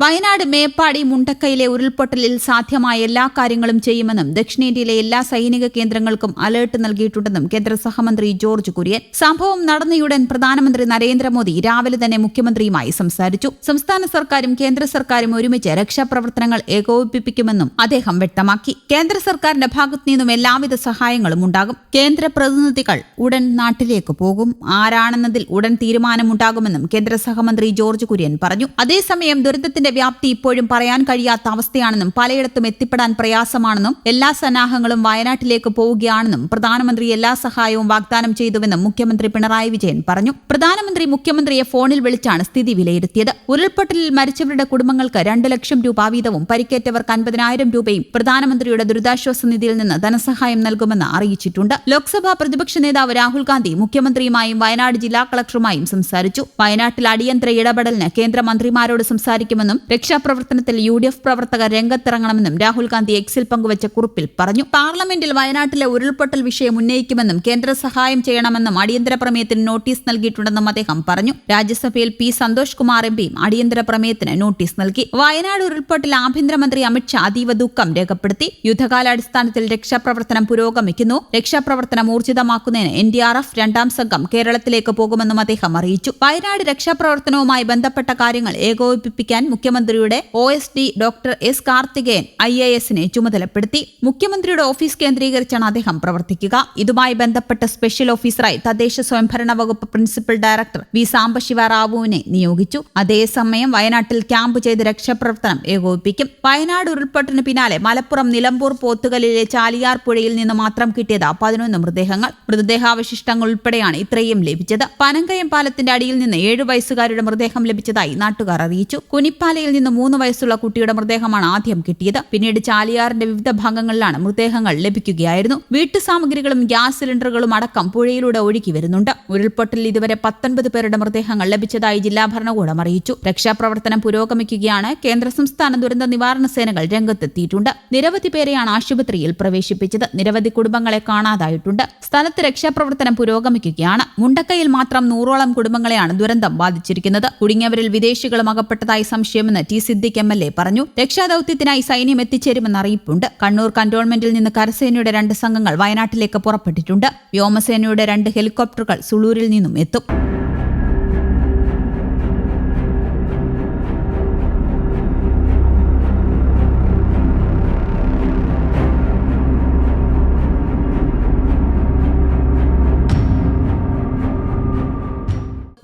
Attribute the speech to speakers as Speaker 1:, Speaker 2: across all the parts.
Speaker 1: വയനാട് മേപ്പാടി മുണ്ടക്കയിലെ ഉരുൾപൊട്ടലിൽ സാധ്യമായ എല്ലാ കാര്യങ്ങളും ചെയ്യുമെന്നും ദക്ഷിണേന്ത്യയിലെ എല്ലാ സൈനിക കേന്ദ്രങ്ങൾക്കും അലേർട്ട് നൽകിയിട്ടുണ്ടെന്നും കേന്ദ്ര സഹമന്ത്രി ജോർജ് കുര്യൻ. സംഭവം നടന്നയുടൻ പ്രധാനമന്ത്രി നരേന്ദ്രമോദി രാവിലെ തന്നെ മുഖ്യമന്ത്രിയുമായി സംസാരിച്ചു. സംസ്ഥാന സർക്കാരും കേന്ദ്ര സർക്കാരും ഒരുമിച്ച് രക്ഷാപ്രവർത്തനങ്ങൾ ഏകോപിപ്പിക്കുമെന്നും അദ്ദേഹം വ്യക്തമാക്കി. കേന്ദ്ര സർക്കാരിന്റെ ഭാഗത്തു നിന്നും എല്ലാവിധ സഹായങ്ങളും ഉണ്ടാകും. കേന്ദ്ര പ്രതിനിധികൾ ഉടൻ നാട്ടിലേക്ക് പോകും. ആരാണെന്നതിൽ ഉടൻ തീരുമാനമുണ്ടാകുമെന്നും കേന്ദ്ര സഹമന്ത്രി ജോർജ് കുര്യൻ പറഞ്ഞു. അതേസമയം ദുരന്തത്തിന്റെ വ്യാപ്തി ഇപ്പോഴും പറയാൻ കഴിയാത്ത അവസ്ഥയാണെന്നും പലയിടത്തും എത്തിപ്പെടാൻ പ്രയാസമാണെന്നും എല്ലാ സന്നാഹങ്ങളും വയനാട്ടിലേക്ക് പോവുകയാണെന്നും പ്രധാനമന്ത്രി എല്ലാ സഹായവും വാഗ്ദാനം ചെയ്തുവെന്നും മുഖ്യമന്ത്രി പിണറായി വിജയൻ പറഞ്ഞു. പ്രധാനമന്ത്രി മുഖ്യമന്ത്രിയെ ഫോണിൽ വിളിച്ചാണ് സ്ഥിതി വിലയിരുത്തിയത്. ഉരുൾപൊട്ടലിൽ മരിച്ചവരുടെ കുടുംബങ്ങൾക്ക് രണ്ട് ലക്ഷം രൂപ വീതവും പരിക്കേറ്റവർക്ക് അൻപതിനായിരം രൂപയും പ്രധാനമന്ത്രിയുടെ ദുരിതാശ്വാസ നിധിയിൽ നിന്ന് ധനസഹായം നൽകുമെന്ന് അറിയിച്ചിട്ടുണ്ട്. ലോക്സഭാ പ്രതിപക്ഷ നേതാവ് രാഹുൽ ഗാന്ധി മുഖ്യമന്ത്രിയുമായും വയനാട് ജില്ലാ കളക്ടറുമായും സംസാരിച്ചു. വയനാട്ടിൽ അടിയന്തര ഇടപെടലിന് കേന്ദ്രമന്ത്രിമാരോട് സംസാരിക്കുമെന്നും രക്ഷാപ്രവർത്തനത്തിൽ യു ഡി എഫ് പ്രവർത്തകർ രംഗത്തിറങ്ങണമെന്നും രാഹുൽ ഗാന്ധി എക്സിൽ പങ്കുവച്ച കുറിപ്പിൽ പറഞ്ഞു. പാർലമെന്റിൽ വയനാട്ടിലെ ഉരുൾപൊട്ടൽ വിഷയം ഉന്നയിക്കുമെന്നും കേന്ദ്ര സഹായം ചെയ്യണമെന്നും അടിയന്തര പ്രമേയത്തിന് നോട്ടീസ് നൽകിയിട്ടുണ്ടെന്നും അദ്ദേഹം പറഞ്ഞു. രാജ്യസഭയിൽ പി സന്തോഷ് കുമാർ എം പിയും അടിയന്തര പ്രമേയത്തിന് നോട്ടീസ് നൽകി. വയനാട് ഉരുൾപൊട്ടൽ ആഭ്യന്തരമന്ത്രി അമിത്ഷാ അതീവ ദുഃഖം രേഖപ്പെടുത്തി. യുദ്ധകാലാടിസ്ഥാനത്തിൽ രക്ഷാപ്രവർത്തനം പുരോഗമിക്കുന്നു. രക്ഷാപ്രവർത്തനം ഊർജിതമാക്കുന്നതിന് എൻ ഡി ആർ എഫ് രണ്ടാം സംഘം കേരളത്തിലേക്ക് പോകുമെന്നും അദ്ദേഹം അറിയിച്ചു. വയനാട് രക്ഷാപ്രവർത്തനവുമായി ബന്ധപ്പെട്ട കാര്യങ്ങൾ ഏകോപിപ്പിക്കാൻ മുഖ്യമന്ത്രിയുടെ O S D doctor S Karthikeyan I A എസിനെ ചുമതലപ്പെടുത്തി മുഖ്യമന്ത്രിയുടെ ഓഫീസ് കേന്ദ്രീകരിച്ചാണ് അദ്ദേഹം പ്രവർത്തിക്കുക. ഇതുമായി ബന്ധപ്പെട്ട സ്പെഷ്യൽ ഓഫീസറായി തദ്ദേശ സ്വയംഭരണ വകുപ്പ് പ്രിൻസിപ്പൽ ഡയറക്ടർ വി സാംബശിവ റാവുവിനെ നിയോഗിച്ചു. അതേസമയം വയനാട്ടിൽ ക്യാമ്പ് ചെയ്ത് രക്ഷാപ്രവർത്തനം ഏകോപിപ്പിക്കും. വയനാട് ഉരുൾപൊട്ടിന് പിന്നാലെ മലപ്പുറം നിലമ്പൂർ പോത്തുകലിലെ ചാലിയാർ പുഴയിൽ നിന്ന് മാത്രം കിട്ടിയത് പതിനൊന്ന് മൃതദേഹങ്ങൾ. മൃതദേഹാവശിഷ്ടങ്ങൾ ഉൾപ്പെടെയാണ് ഇത്രയും ലഭിച്ചത്. പനങ്കയം പാലത്തിന്റെ അടിയിൽ നിന്ന് ഏഴു വയസ്സുകാരുടെ മൃതദേഹം ലഭിച്ചതായി നാട്ടുകാർ അറിയിച്ചു. കുനിപ്പാലയിൽ നിന്ന് മൂന്ന് വയസ്സുള്ള കുട്ടിയുടെ മൃതദേഹമാണ് ആദ്യം കിട്ടിയത്. പിന്നീട് ചാലിയാറിന്റെ വിവിധ ഭാഗങ്ങളിലാണ് മൃതദേഹങ്ങൾ ലഭിക്കുകയായിരുന്നു. വീട്ടു സാമഗ്രികളും ഗ്യാസ് സിലിണ്ടറുകളും അടക്കം പുഴയിലൂടെ ഒഴുകി വരുന്നുണ്ട്. ഉരുൾപൊട്ടലിൽ ഇതുവരെ പത്തൊൻപത് പേരുടെ മൃതദേഹങ്ങൾ ലഭിച്ചതായി ജില്ലാ ഭരണകൂടം അറിയിച്ചു. രക്ഷാപ്രവർത്തനം പുരോഗമിക്കുകയാണ്. കേന്ദ്ര സംസ്ഥാന ദുരന്ത നിവാരണ സേനകൾ രംഗത്തെത്തിയിട്ടുണ്ട്. നിരവധി പേരെയാണ് ആശുപത്രിയിൽ പ്രവേശിപ്പിച്ചത്. നിരവധി കുടുംബങ്ങളെ കാണാതായിട്ടുണ്ട്. സ്ഥലത്ത് രക്ഷാപ്രവർത്തനം പുരോഗമിക്കുകയാണ്. മുണ്ടക്കയിൽ മാത്രം നൂറോളം കുടുംബങ്ങളെയാണ് ദുരന്തം ബാധിച്ചിരിക്കുന്നത്. കുടുങ്ങിയവരിൽ വിദേശികളും അകപ്പെട്ടതായി സംശയമെന്ന് T Siddique M L A പറഞ്ഞു. രക്ഷാദൌത്യത്തിനായി സൈന്യം എത്തിച്ചേരുമെന്ന് അറിയിപ്പുണ്ട്. കണ്ണൂർ കന്റോൺമെന്റിൽ നിന്ന് കരസേനയുടെ രണ്ട് സംഘങ്ങൾ വയനാട്ടിലേക്ക് പുറപ്പെട്ടിട്ടുണ്ട്. വ്യോമസേനയുടെ രണ്ട് ഹെലികോപ്റ്ററുകൾ സുളൂരിൽ നിന്നും എത്തും.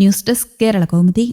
Speaker 1: News desk Kerala Kaumudi.